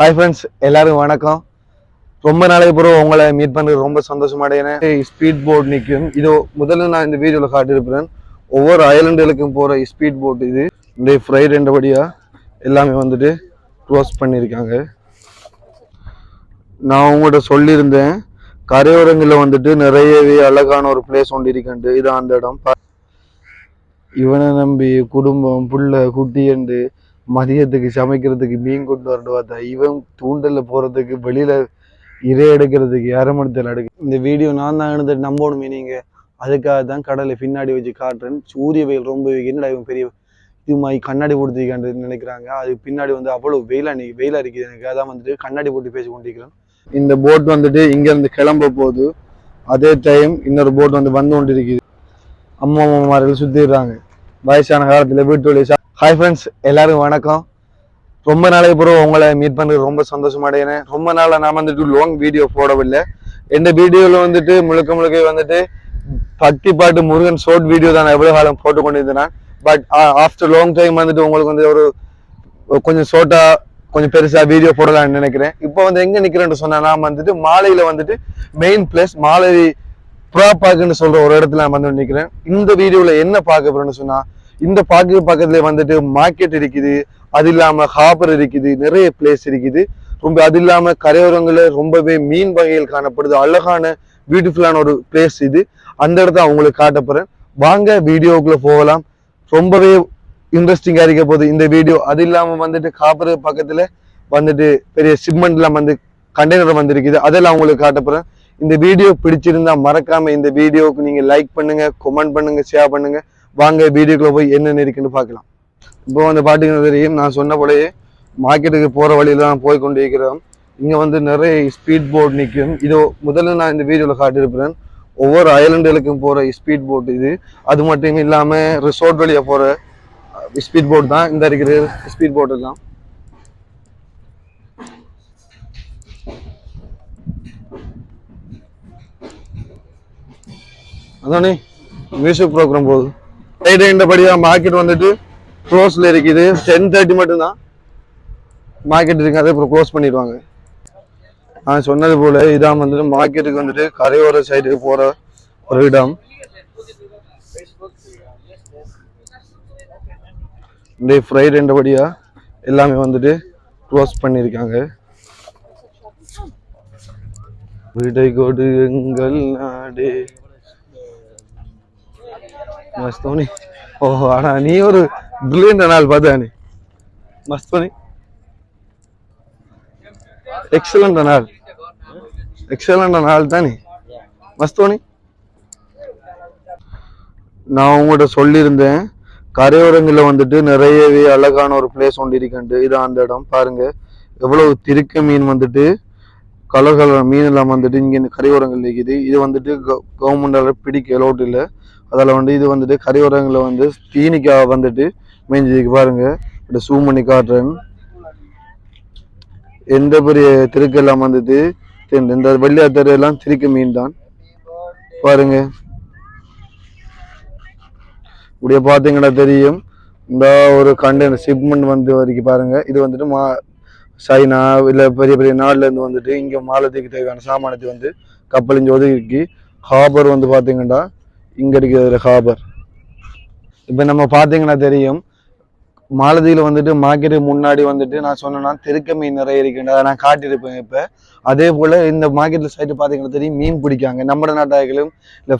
Hi friends எல்லாரும் வணக்கம். ரொம்ப நாளைக்கு பிறகு உங்களை மீட் பண்ணுறது ரொம்ப சந்தோஷமா ஸ்பீட் போட் நிற்கும் இது முதல்ல நான் இந்த வீடியோவில் காட்டியிருப்பேன் ஒவ்வொரு ஐலண்டுகளுக்கும் போகிற ஸ்பீட் போட் இது. இந்த ஃப்ரை ரெண்டபடியாக எல்லாமே வந்துட்டு க்ளோஸ் பண்ணியிருக்காங்க. நான் உங்கள்கிட்ட சொல்லியிருந்தேன். கரையோரங்களில் வந்துட்டு நிறையவே அழகான ஒரு பிளேஸ் ஒன்று இருக்குன்ட்டு. இது அந்த இடம். இவனை நம்பி குடும்பம் புள்ள குட்டி என்று மதியத்துக்கு சமைக்கிறதுக்கு மீன் கொண்டு வரணும்? பார்த்தா இவன் தூண்டலில் போறதுக்கு வெளியில இறை எடுக்கிறதுக்கு அரமணத்தில் எடுக்கு இந்த வீடியோ நான் தான் எடுத்துட்டு நம்பணுமே நீங்க. அதுக்காக தான் கடலை பின்னாடி வச்சு காட்டுறேன். சூரிய வெயில் ரொம்ப என்னடா இவன் பெரிய இது மாதிரி கண்ணாடி போட்டு நினைக்கிறாங்க. அது பின்னாடி வந்து அவ்வளவு வெயிலாக நீ வெயிலா இருக்குது எனக்கு. அதான் வந்துட்டு கண்ணாடி போட்டு பேசி கொண்டிருக்கிறேன். இந்த போட் வந்துட்டு இங்க இருந்து கிளம்ப போகுது. அதே டைம் இன்னொரு போட் வந்து வந்து கொண்டு இருக்குது அம்மா அம்மாமார்கள் சுத்திடுறாங்க. வயசான காலத்துல வீட்டு வழியை ஹாய் ஃப்ரெண்ட்ஸ் எல்லாரும் வணக்கம். ரொம்ப நாளைக்கு பிறகு உங்களை மீட் பண்ணுறது ரொம்ப சந்தோஷமா அடையினேன் ரொம்ப நாளாக நான் வந்துட்டு லாங் வீடியோ போடவில்லை. இந்த வீடியோவில் வந்துட்டு முழுக்க முழுக்க வந்துட்டு பக்தி பாட்டு முருகன் ஷோர்ட் வீடியோ தான் நான் எவ்வளோ காலம் போட்டு கொண்டிருந்தேன் but after uh, long time வந்துட்டு உங்களுக்கு வந்து ஒரு கொஞ்சம் ஷோர்ட்டாக கொஞ்சம் பெருசாக வீடியோ போடலாம்னு நினைக்கிறேன். இப்போ வந்து எங்கே நிற்கிறேன்னு சொன்னால் நான் வந்துட்டு மாலையில் வந்துட்டு மெயின் பிளேஸ் மாலை ப்ரா பார்க்குன்னு சொல்கிற ஒரு இடத்துல நான் வந்து நிற்கிறேன் இந்த வீடியோவில் என்ன பார்க்க போகிறேன்னு சொன்னால் இந்த பார்க்கு பக்கத்துல வந்துட்டு மார்க்கெட் இருக்குது. அது இல்லாம ஹாபர் இருக்குது. நிறைய பிளேஸ் இருக்குது. ரொம்ப அது இல்லாம கரையோரங்கள்ல ரொம்பவே மீன் வகைகள் காணப்படுது. அழகான பியூட்டிஃபுல்லான ஒரு பிளேஸ் இது. அந்த இடத்த அவங்களுக்கு காட்ட போறேன். வாங்க வீடியோக்குள்ள போகலாம். ரொம்பவே இன்ட்ரெஸ்டிங்கா இருக்க போகுது இந்த வீடியோ. அது இல்லாம வந்துட்டு காப்பர் பக்கத்துல வந்துட்டு பெரிய சிப்மெண்ட் எல்லாம் வந்து கண்டெய்னர் வந்திருக்குது. அதெல்லாம் உங்களுக்கு காட்ட போறேன். இந்த வீடியோ பிடிச்சிருந்தா மறக்காம இந்த வீடியோவுக்கு நீங்க லைக் பண்ணுங்க கமெண்ட் பண்ணுங்க ஷேர் பண்ணுங்க. வாங்க வீடியோக்குள்ள போய் என்னென்ன இருக்குன்னு பார்க்கலாம். இப்போ வந்து பாட்டுக்கு தெரியும். நான் சொன்ன போலயே மார்க்கெட்டுக்கு போற வழியில தான் போய் கொண்டு இருக்கிறோம். இங்க வந்து நிறைய ஸ்பீட் போட் நிற்கும் இது முதல்ல நான் இந்த வீடியோல காட்டியிருப்பேன் ஒவ்வொரு ஐலண்டுகளுக்கும் போற ஸ்பீட் போட் இது. அது மட்டும் இல்லாம ரிசோர்ட் வழியா போற ஸ்பீட் போட் தான். இந்த இருக்கிற ஸ்பீட் போட் எல்லாம். அதானே மியூசிக் ப்ரோக்ராம் போகுது. ஃப்ரைடே இந்தபடியா மார்க்கெட் வந்துட்டு க்ளோஸ்ல இருக்குது. டென் தேர்ட்டி மட்டும்தான் மார்க்கெட் இருக்கு. அதே அப்புறம் க்ளோஸ் பண்ணிடுவாங்க. நான் சொன்னது போல இதான் வந்துட்டு மார்க்கெட்டுக்கு வந்துட்டு கரையோர சைடுக்கு போற ஒரு இடம். இந்த ஃப்ரைட் எல்லாமே வந்துட்டு க்ளோஸ் பண்ணியிருக்காங்க. விடை கொடு எங்கள் நாடே. மஸ்தோனி ஓ ஆனா நீ ஒரு பிரில்லியன்ட் நாள் பார்த்தா நீ? மஸ்தோனி எக்ஸலண்ட் நாள் எக்ஸலண்ட் நாள் தானே? மஸ்தோனி நான் உங்கள்கிட்ட சொல்லியிருந்தேன் கரையோரங்களில் வந்துட்டு நிறையவே அழகான ஒரு பிளேஸ் ஒன்று இருக்குன்ட்டு. இது அந்த இடம். பாருங்க எவ்வளவு திருக்க மீன் வந்துட்டு கலர் கலர் மீன் எல்லாம் வந்துட்டு இங்கே கரையோரங்கள் இருக்குது. இது வந்துட்டு கவர்மெண்டால் பிடிக்க அலோட் இல்லை. அதில் வந்து இது வந்துட்டு கரையோரங்களில் வந்து தீனிக்காய் வந்துட்டு மேய்ஞ்சதுக்கு பாருங்க. இப்படி சூம் பண்ணி காட்டுறேன். எந்த பெரிய திருக்கெல்லாம் வந்துட்டு இந்த- வெள்ளியாத்தர் எல்லாம் திருக்கு மீன் தான் பாருங்க. இப்படியே பார்த்தீங்கன்னா தெரியும். இந்த ஒரு கண்டெய்னர் ஷிப்மெண்ட் வந்து வரைக்கும் பாருங்க. இது வந்துட்டு மா சைனா இல்லை பெரிய பெரிய நாடுலேருந்து வந்துட்டு இங்கே மாலத்தீவுக்கு தேவையான சாமானத்தை வந்து கப்பலிஞ்சு ஒதுக்கி ஹாபர் வந்து பார்த்தீங்கன்னா இங்கே இருக்கிற ஹாபர் இப்போ நம்ம பார்த்தீங்கன்னா தெரியும் மாலதியில் வந்துட்டு மார்க்கெட்டு முன்னாடி வந்துட்டு நான் சொன்னேன்னா திருக்க மீன் நிறைய இருக்குன்னு அதை நான் காட்டியிருப்பேன் இப்போ. அதே போல் இந்த மார்க்கெட்டில் சைடு பார்த்தீங்கன்னா தெரியும் மீன் பிடிக்காங்க. நம்ம நாட்டாக்களும் இல்லை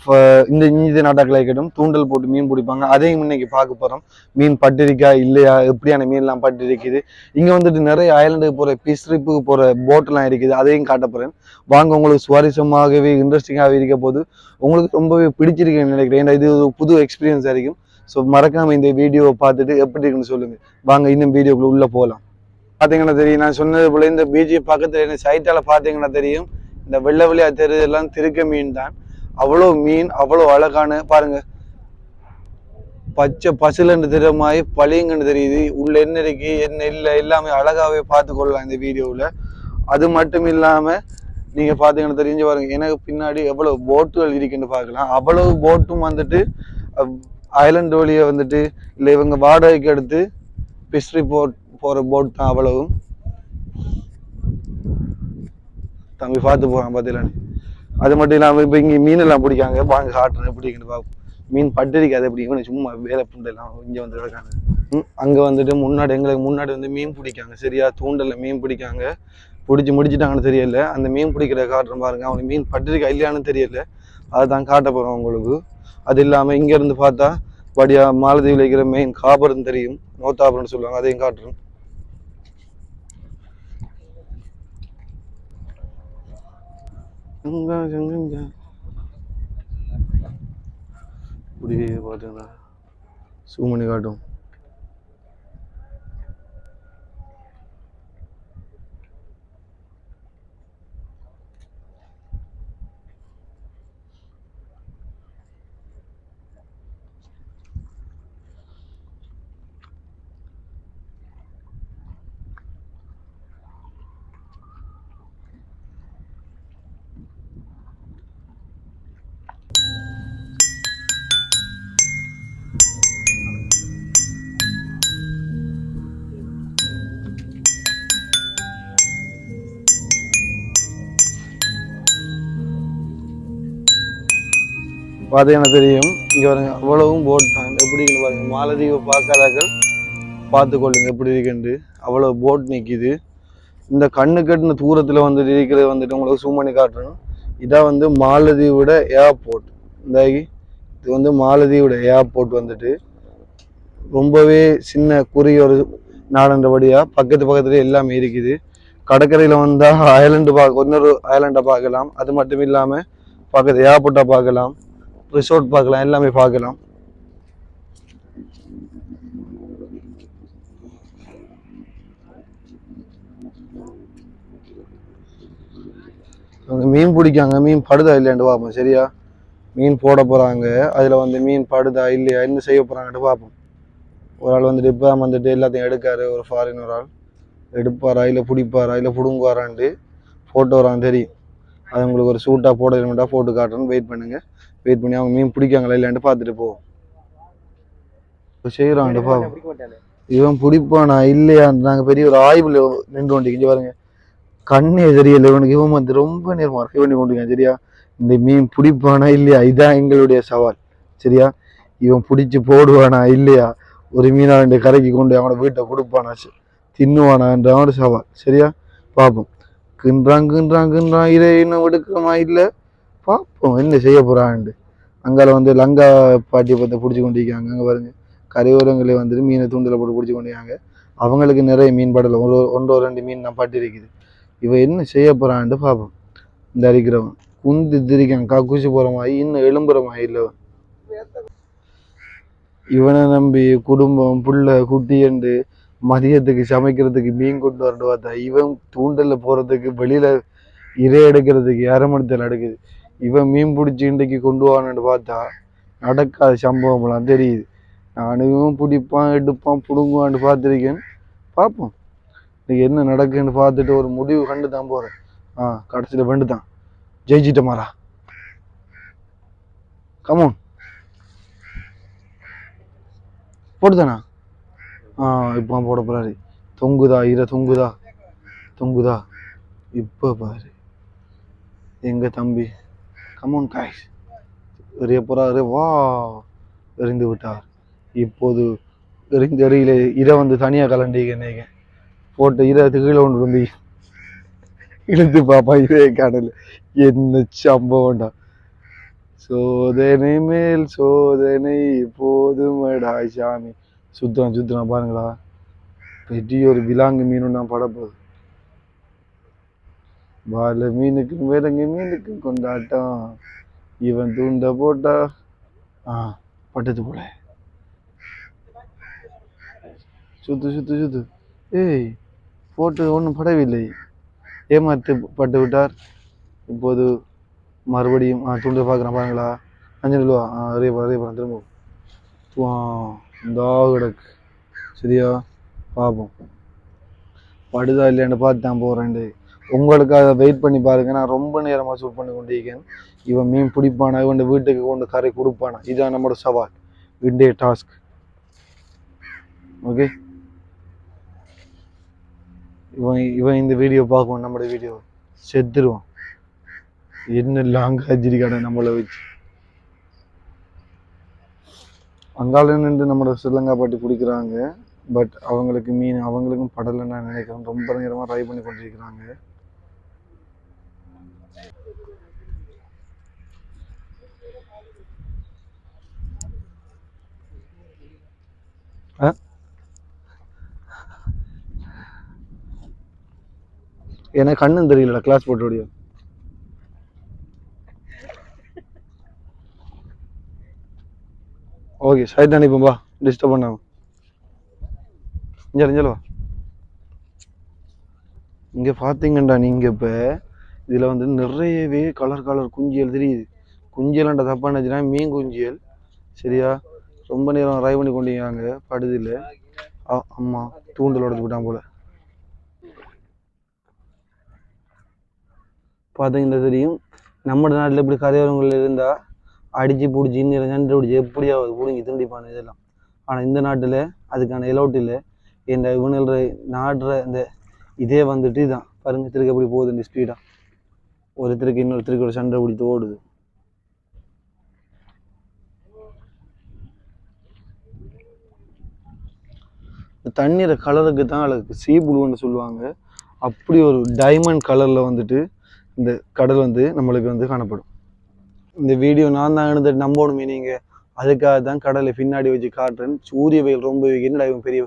இந்த இந்திய நாட்டாக்களாய்க்கட்டும் தூண்டல் போட்டு மீன் பிடிப்பாங்க. அதையும் இன்னைக்கு பார்க்க போகிறோம் மீன் பட்டிருக்கா இல்லையா? எப்படியான மீன்லாம் பட்டு இருக்குது இங்கே வந்துட்டு நிறைய ஐலண்டுக்கு போகிற பிஸ்ட்ரிப்புக்கு போகிற போட்டெல்லாம் இருக்குது. அதையும் காட்ட போகிறேன் வாங்க உங்களுக்கு சுவாரஸ்யமாகவே இன்ட்ரெஸ்டிங்காகவே இருக்க போது உங்களுக்கு ரொம்பவே பிடிச்சிருக்குன்னு நினைக்கிறேன். ஏன்னா இது ஒரு புது எக்ஸ்பீரியன்ஸாக இருக்கும். ஸோ மறக்காமல் இந்த வீடியோவை பார்த்துட்டு எப்படி இருக்குன்னு சொல்லுங்கள் வாங்க இன்னும் வீடியோக்குள்ளே உள்ளே போகலாம் பார்த்தீங்கன்னா தெரியும் நான் சொன்னது போல இந்த பீச் பக்கத்தில் என்ன சைட்டால் பார்த்தீங்கன்னா தெரியும். இந்த வெள்ளை வெளியாக தெரு எல்லாம் திருக்க மீன் தான். அவ்வளோ மீன் அவ்வளோ அழகான பாருங்கள் பச்சை பசுலன்னு தெரியுற மாதிரி தெரியுது. உள்ள என்ன இருக்கு என்ன இல்லை எல்லாமே அழகாகவே பார்த்து கொள்ளலாம் இந்த வீடியோவில் அது மட்டும் இல்லாமல் நீங்கள் பார்த்தீங்கன்னா தெரிஞ்சு பாருங்க எனக்கு பின்னாடி எவ்வளோ போட்டுகள் இருக்குன்னு பார்க்கலாம். அவ்வளவு போட்டும் வந்துட்டு ஐலண்ட் வழியை வந்துட்டு இல்லை இவங்க வாடகைக்கு எடுத்து பிஸ்ட்ரி போட் போகிற போட் தான் அவ்வளவும். தம்பி பார்த்து போகிறான் பார்த்தீங்களா அது மட்டும் இல்லாமல் இப்போ இங்கே மீனெல்லாம் பிடிக்காங்க. வாங்க காட்டுறேன். எப்படின்னு பார்ப்போம். மீன் பட்டிருக்காது எப்படி இவனு சும்மா வேலை புண்டெல்லாம் இங்கே வந்து இருக்காங்க. ம் அங்கே வந்துட்டு முன்னாடி எங்களுக்கு முன்னாடி வந்து மீன் பிடிக்காங்க. சரியா? தூண்டலில் மீன் பிடிக்காங்க. பிடிச்சி முடிச்சிட்டாங்கன்னு தெரியல. அந்த மீன் பிடிக்கிற காட்டுற பாருங்க. அவனுக்கு மீன் பட்டிருக்கா இல்லையான்னு தெரியல. அதை தான் காட்ட போகிறோம் உங்களுக்கு. அது இல்லாமல் இங்கேருந்து பார்த்தா வடியா மாலதீவில் இருக்கிற மெயின் காபர்னு தெரியும். நோத்தாபரம்னு சொல்லுவாங்க அதையும் காட்டுறோம். இப்படியே பார்த்தீங்கன்னா சூமணி காட்டும் பார்த்தீங்கன்னா தெரியும்? இங்கே பாருங்க அவ்வளவும் போட் தான் எப்படின்னு பாருங்க மாலதீவை பார்க்காதாக்கள் பார்த்து கொள்ளுங்க எப்படி இருக்குன்னு. அவ்வளோ போட் நிற்கிது இந்த கண்ணு கட்டின தூரத்தில் வந்துட்டு இருக்கிறது வந்துட்டு உங்களுக்கு சூம் பண்ணி காட்டுறேன் இதான் வந்து மாலதீவோட ஏர்போர்ட் இந்த இது வந்து மாலதீவோட ஏர்போர்ட் வந்துட்டு ரொம்பவே சின்ன குறுகிய ஒரு நாடன்றபடியாக பக்கத்து பக்கத்துலேயே எல்லாமே இருக்குது. கடற்கரையில் வந்தால் ஐலண்டு பார்க்க இன்னொரு ஐலண்டை பார்க்கலாம். அது மட்டும் இல்லாமல் பக்கத்து ஏர்போர்ட்டை பார்க்கலாம். ரிசோர்ட் பார்க்கலாம் எல்லாமே பார்க்கலாம். அங்கே மீன் பிடிக்காங்க மீன் படுதா இல்லையான்னு பார்ப்போம் சரியா? மீன் போட போகிறாங்க அதில் வந்து மீன் படுதா இல்லையா என்ன செய்ய போகிறாங்கன்னு பார்ப்போம். ஒரு ஆள் வந்துட்டு இப்போ வந்துட்டு எல்லாத்தையும் எடுக்காரு ஒரு ஃபாரின் ஒரு ஆள். எடுப்பாரா இல்லை பிடிப்பாரா இல்லை பிடுங்குவாரான்ட்டு ஃபோட்டோ வரான்னு தெரியும். அது உங்களுக்கு ஒரு சூட்டாக போட வேணும்டா போட்டு காட்டுறேன்னு வெயிட் பண்ணுங்க. வெயிட் பண்ணி அவங்க மீன் பிடிக்காங்களா இல்லையான்ட்டு பார்த்துட்டு போவோம். இப்போ செய்கிறான்ட்டு பார்ப்போம் இவன் பிடிப்பானா இல்லையா நாங்கள் பெரிய ஒரு ஆய்வில் நின்று கொண்டிருக்கோம். பாருங்க. கண்ணே தெரியல இவனுக்கு. இவன் வந்து ரொம்ப நேரமாக இருக்கு பண்ணி கொண்டிருக்கான் சரியா? இந்த மீன் பிடிப்பானா இல்லையா? இதான் எங்களுடைய சவால் சரியா? இவன் பிடிச்சி போடுவானா இல்லையா? ஒரு மீனா ரெண்டு கரைக்கு கொண்டு அவனோட வீட்டை கொடுப்பானா தின்னுவானான்ற அவனோட சவால் சரியா? பார்ப்போம் கின்றான் கின்றான் கின்றான். இதை இன்னும் எடுக்கிறோமா இல்லை. பார்ப்போம் என்ன செய்ய போறான்ட்டு. அங்கால வந்து லங்கா பாட்டியை பார்த்து பிடிச்சி கொண்டிருக்காங்க அங்கே பாருங்க. கரையோரங்களே வந்துட்டு மீனை தூண்டில் போட்டு பிடிச்சி கொண்டிருக்காங்க அவங்களுக்கு நிறைய மீன் படல ஒரு ஒன்றோ ரெண்டு மீன் நான் பாட்டி இருக்குது. இவன் என்ன செய்ய போகிறான்ட்டு பார்ப்போம். இந்த அடிக்கிறவன் குந்து திரிக்கான் கக்குசி போகிற மாதிரி இன்னும் எழும்புற மாதிரி இல்லை இவனை நம்பி குடும்பம் புள்ள குட்டி என்று மதியத்துக்கு சமைக்கிறதுக்கு மீன் கொண்டு வரண்டு பார்த்தா இவன் தூண்டலில் போகிறதுக்கு வெளியில் இரை எடுக்கிறதுக்கு அரமணத்தில் எடுக்குது. இவன் மீன் பிடிச்சி இன்றைக்கு கொண்டு வான்னு பார்த்தா நடக்காத சம்பவம்லாம் தெரியுது. நானும் பிடிப்பான் எடுப்பான் பிடுங்குவான்னு பார்த்துருக்கேன். பார்ப்போம். இன்றைக்கி என்ன நடக்குன்னு பார்த்துட்டு ஒரு முடிவு கண்டு தான் போகிறேன் ஆ கடைசியில் வெண்டு தான். ஜெயிச்சிட்ட மாறா. கமோன் போட்டுதானா? ஆ இப்போ போட போறாரு. தொங்குதா இர தொங்குதா. தொங்குதா. இப்போ பாரு. எங்க தம்பி? கமோன் காய்ஸ் எறிய போறாரு. வா. எறிந்து விட்டார். இப்போது எறிந்து எறியில இரை வந்து தனியா கலண்டிங்க நீங்க போட்டு இரை கீழே ஒன்று வந்து இழுத்து பாப்பா இதே கடல். என்ன சம்பவம்டா. சோதனை மேல் சோதனை போதுமடா சாமி. சுத்தம் சுத்தம் பாருங்களா. பெரிய ஒரு விலாங்கு மீனும் நான் படப்போகுது வாழ மீனுக்கும் வேறங்க மீனுக்கும் கொண்டாட்டம். இவன் தூண்ட போட்டா ஆ பட்டது போல. சுத்து சுத்து சுத்து. ஏய் போட்டு ஒன்றும் படவில்லை. ஏமாத்து பட்டு விட்டார். இப்போது மறுபடியும் தூண்ட பார்க்குறேன் பாருங்களா. அஞ்சு நிலவா ஆ ரே போகிறேன் அதே கிடக்கு. சரியா? பார்ப்போம் படுதா இல்லைன்னு பார்த்து தான் போகிறேன்டு உங்களுக்கு அதை வெயிட் பண்ணி பாருங்க. நான் ரொம்ப நேரமாக சூட் பண்ணி கொண்டிருக்கேன். இவன் மீன் பிடிப்பானா? இவன் வீட்டுக்கு கொண்டு கரை கொடுப்பானா? இதுதான் நம்மளோட சவால். விண்டே டாஸ்க். ஓகே இவன் இவன் இந்த வீடியோ பார்க்குவான் நம்மளோட வீடியோ செத்துருவான். என்ன லாங் அஜிரி கடை நம்மளை வச்சு. அங்கால நின்று நம்மளோட ஸ்ரீலங்கா பாட்டி பிடிக்கிறாங்க. பட் அவங்களுக்கு மீன் அவங்களுக்கும் படலைன்னு நான் நினைக்கிறேன் ரொம்ப நேரமாக ட்ரை பண்ணி கொண்டிருக்கிறாங்க. ஆ? எனக்கு கண்ணும் தெரியலடா கிளாஸ் போட்டு ஓடியோ. ஓகே சைட் அனுப்போம் வா டிஸ்டர்ப் பண்ணாம. இங்கே இங்கே வா. இங்கே பார்த்தீங்கண்டா நீங்கள் இப்போ இதில் வந்து நிறையவே கலர் கலர் குஞ்சியல் தெரியுது. குஞ்சியல்ன்ற தப்பாக நினச்சினா மீன் குஞ்சியல் சரியா? ரொம்ப நேரம் ட்ரை பண்ணி கொண்டிருக்காங்க படுதில்ல அம்மா தூண்டல் உடச்சு விட்டான் போல். பார்த்தீங்கன்னா தெரியும் நம்ம நாட்டில் இப்படி கரையோரங்கள் இருந்தால் அடித்து பிடிச்சி இன்னும் சண்டை பிடிச்சி எப்படியாவது பிடுங்கி திண்டிப்பான இதெல்லாம். ஆனால் இந்த நாட்டில் அதுக்கான எலோட் இல்லை. இந்த இவனுற நாடுற இந்த இதே வந்துட்டு இதான். பாருங்க திருக்க எப்படி போகுது இந்த ஸ்பீடாக ஒருத்தருக்கு இன்னொருத்தருக்கு ஒரு சண்டை பிடித்து ஓடுது. தண்ணீரை கலருக்கு தான் அழகு சீ ப்ளூன்னு சொல்லுவாங்க. அப்படி ஒரு டைமண்ட் கலரில் வந்துட்டு இந்த கடல் வந்து நம்மளுக்கு வந்து காணப்படும். இந்த வீடியோ நான் தான் எடுத்துட்டு நம்பணுமே நீங்கள் அதுக்காக தான் கடலை பின்னாடி வச்சு காட்டுறேன். சூரிய வெயில் ரொம்ப என்னடா இவன் பெரிய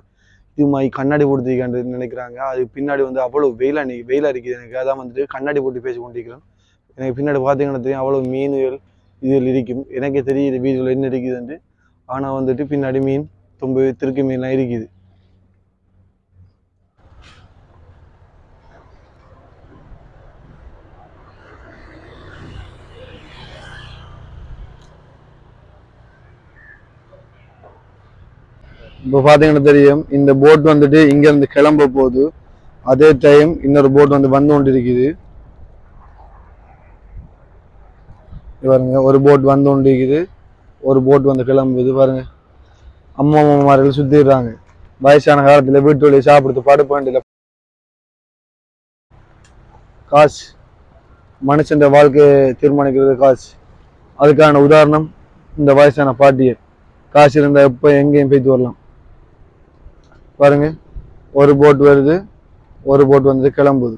இது மாதிரி கண்ணாடி போட்டு நினைக்கிறாங்க. அது பின்னாடி வந்து அவ்வளோ வெயிலாக நீ வெயிலாக இருக்குது எனக்கு. அதான் வந்துட்டு கண்ணாடி போட்டு பேசி கொண்டிருக்கிறேன் எனக்கு பின்னாடி பார்த்தீங்கன்னா தெரியும் அவ்வளோ மீன்கள் இதில் இருக்கும். எனக்கே தெரியுது வீடியோவில் என்ன இருக்குதுன்ட்டு. ஆனால் வந்துட்டு பின்னாடி மீன் ரொம்ப திருக்கு மீன்லாம் இருக்குது. இப்போ பார்த்தீங்கன்னா தெரியும் இந்த போட் வந்துட்டு இங்கேருந்து கிளம்ப போகுது அதே டைம் இன்னொரு போட் வந்து வந்து கொண்டு இருக்குது பாருங்க ஒரு போட் வந்து கொண்டு இருக்குது ஒரு போட் வந்து கிளம்புது பாருங்க. அம்மா அம்மாமார்கள் சுத்திடுறாங்க. வயசான காலத்தில் வீட்டு வழியை சாப்பிடுறது படுப்பாண்டில காசு. மனுஷன் வாழ்க்கையை தீர்மானிக்கிறது காசு. அதுக்கான உதாரணம் இந்த வயசான பாட்டியை காசு இருந்தால் எப்போ எங்கேயும் போய்த்து வரலாம். பாருங்க. ஒரு போட் வருது. ஒரு போட் வந்து கிளம்புது.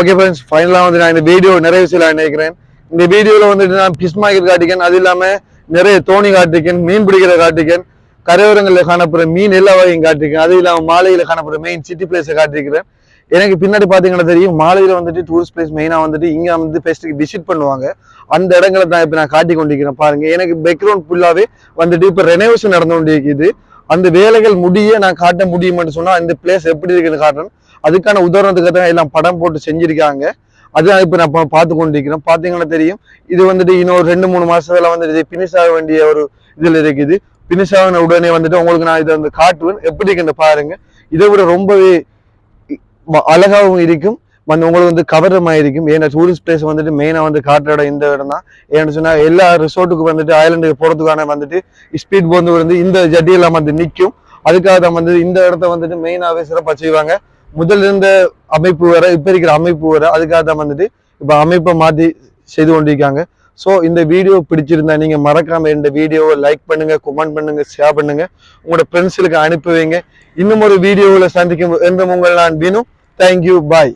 ஓகே ஃப்ரெண்ட்ஸ் ஃபைனலாக வந்து நான் இந்த வீடியோ நிறைவு செய்யலாம் நினைக்கிறேன். இந்த வீடியோவில் வந்துட்டு நான் ஃபிஷ் மார்க்கெட் காட்டிக்கேன் அது இல்லாமல் நிறைய தோணி காட்டிருக்கேன் மீன் பிடிக்கிற காட்டிருக்கேன் கரையோரங்களில் காணப்படுற மீன் எல்லா வகையும் காட்டிருக்கேன். அது இல்லாமல் மாலையில் காணப்படுற மெயின் சிட்டி பிளேஸை காட்டிருக்கிறேன். எனக்கு பின்னாடி பார்த்தீங்கன்னா தெரியும் மாலையில் வந்துட்டு டூரிஸ்ட் பிளேஸ் மெயினாக வந்துட்டு இங்கே வந்து ஃபெஸ்ட்டுக்கு விசிட் பண்ணுவாங்க. அந்த இடங்களை தான் இப்போ நான் காட்டி கொண்டிருக்கிறேன் பாருங்க. எனக்கு பேக்ரவுண்ட் ஃபுல்லாகவே வந்துட்டு இப்போ ரெனோவேஷன் நடந்து கொண்டிருக்குது. அந்த வேலைகள் முடிய நான் காட்ட முடியுமான்னு சொன்னால் இந்த பிளேஸ் எப்படி இருக்குன்னு காட்டுறேன். அதுக்கான உதாரணத்துக்கு தான் எல்லாம் படம் போட்டு செஞ்சுருக்காங்க. அதுதான் இப்போ நான் பார்த்து கொண்டிருக்கிறோம். பார்த்தீங்கன்னா தெரியும். இது வந்துட்டு இன்னும் ரெண்டு மூணு மாசத்துல வந்துட்டு இது பினிஷ் ஆக வேண்டிய ஒரு இதில் இருக்குது. பினிஷ் ஆகின உடனே வந்துட்டு உங்களுக்கு நான் இதை வந்து காட்டுவேன். எப்படி இருக்குன்னு பாருங்க. இதை விட ரொம்பவே அழகாகவும் இருக்கும். வந்து உங்களுக்கு வந்து கவரமாக இருக்கும். ஏன்னா டூரிஸ்ட் பிளேஸ் வந்துட்டு மெயினாக வந்து காட்டுற இடம் இந்த இடம் தான். ஏன்னு சொன்னால் எல்லா ரிசோர்ட்டுக்கு வந்துட்டு ஐலண்டுக்கு போகிறதுக்கான வந்துட்டு ஸ்பீட் போந்து வந்து இந்த ஜட்டியெல்லாம் வந்து நிற்கும். அதுக்காக தான் வந்து இந்த இடத்த வந்துட்டு மெயினாகவே சிறப்பாக செய்வாங்க. முதல்ல இருந்த அமைப்பு வர இப்ப இருக்கிற அமைப்பு வர அதுக்காக தான் வந்துட்டு இப்ப அமைப்பை மாத்தி செய்து கொண்டிருக்காங்க. ஸோ இந்த வீடியோ பிடிச்சிருந்தா நீங்க மறக்காம இந்த வீடியோவை லைக் பண்ணுங்க கமெண்ட் பண்ணுங்க ஷேர் பண்ணுங்க. உங்களோட ஃப்ரெண்ட்ஸுக்கு அனுப்பி வைங்க. இன்னும் ஒரு வீடியோவில் சந்திக்கும் என்றும் உங்கள் நான் வினு தேங்க்யூ பாய்